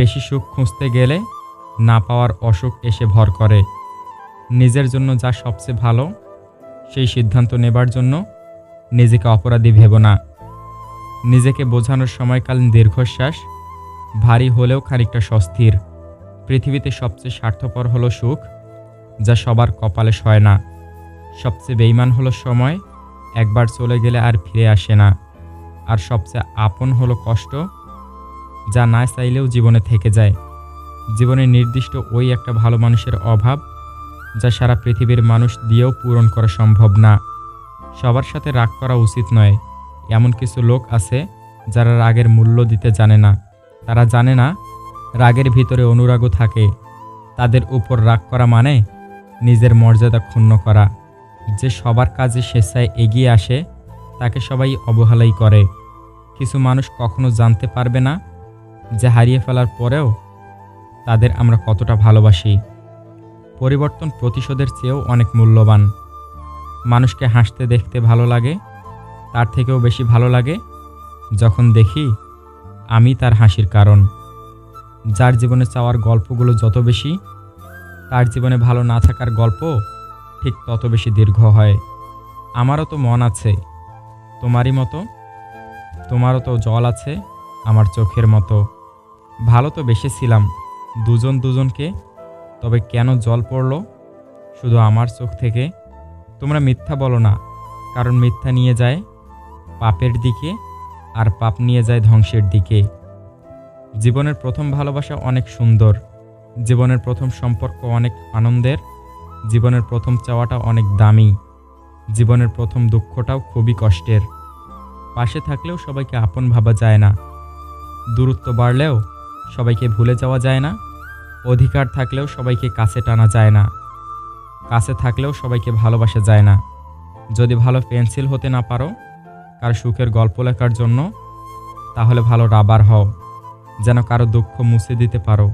বেশি সুখ খুঁজতে গেলে না পাওয়ার অসুখ এসে ভর করে। নিজের জন্য যা সবচেয়ে ভালো, সেই সিদ্ধান্ত নেবার জন্য নিজেকে অপরাধী ভেব না। নিজেকে বোঝানোর সময়কালীন দীর্ঘশ্বাস, ভারী হলেও খানিকটা স্বস্তির। পৃথিবীতে সবচেয়ে স্বার্থপর হলো সুখ, যা সবার কপালে সয় না। সবচেয়ে বেইমান হলো সময়, একবার চলে গেলে আর ফিরে আসে না। আর সবচেয়ে আপন হলো কষ্ট যা না চাইলেও জীবনে থেকে যায়। জীবনে নির্দিষ্ট ওই একটা ভালো মানুষের অভাব, যা সারা পৃথিবীর মানুষ দিয়েও পূরণ করা সম্ভব না। সবার সাথে রাগ করা উচিত নয়। এমন কিছু লোক আছে, যারা রাগের মূল্য দিতে জানে না। তারা জানে না, রাগের ভিতরে অনুরাগও থাকে। তাদের উপর রাগ করা মানে নিজের মর্যাদা ক্ষুণ্ণ করা। যে সবার কাজে স্বেচ্ছায় এগিয়ে আসে, তাকে সবাই অবহেলাই করে। কিছু মানুষ কখনো জানতে পারবে না যে হারিয়ে ফেলার পরেও তাদের আমরা কতটা ভালোবাসি। পরিবর্তন প্রতিশোধের চেয়েও অনেক মূল্যবান। মানুষকে হাসতে দেখতে ভালো লাগে, তার থেকেও বেশি ভালো লাগে যখন দেখি আমি তার হাসির কারণ। যার জীবনে চাওয়ার গল্পগুলো যত বেশি, তার জীবনে ভালো না থাকার গল্প ঠিক তত বেশি দীর্ঘ হয়। আমারও তো মন আছে, তোমারই মতো, তোমারও তো জল আছে আমার চোখের মতো। ভালো তো বেসেছিলাম দুজন দুজনকে, তবে কেন জল পড়ল? শুধু আমার চোখ থেকে। তোমরা মিথ্যা বলো না, কারণ মিথ্যা নিয়ে যায় পাপের দিকে, আর পাপ নিয়ে যায় ধ্বংসের দিকে। জীবনের প্রথম ভালোবাসা অনেক সুন্দর, জীবনের প্রথম সম্পর্ক অনেক আনন্দের, জীবনের প্রথম চাওয়াটা অনেক দামি, জীবনের প্রথম দুঃখটাও খুবই কষ্টের। পাশে থাকলেও সবাইকে আপন ভাবা যায় না। দূরত্ব বাড়লেও সবাইকে ভুলে যাওয়া যায় না। অধিকার থাকলেও সবাইকে কাছে টানা যায় না। কাছে থাকলেও সবাইকে ভালোবাসা যায় না। যদি ভালো পেন্সিল হতে না পারো, কারও সুখের গল্প লেখার জন্য, তাহলে ভালো রাবার হও। যেন কারও দুঃখ মুছে দিতে পারো।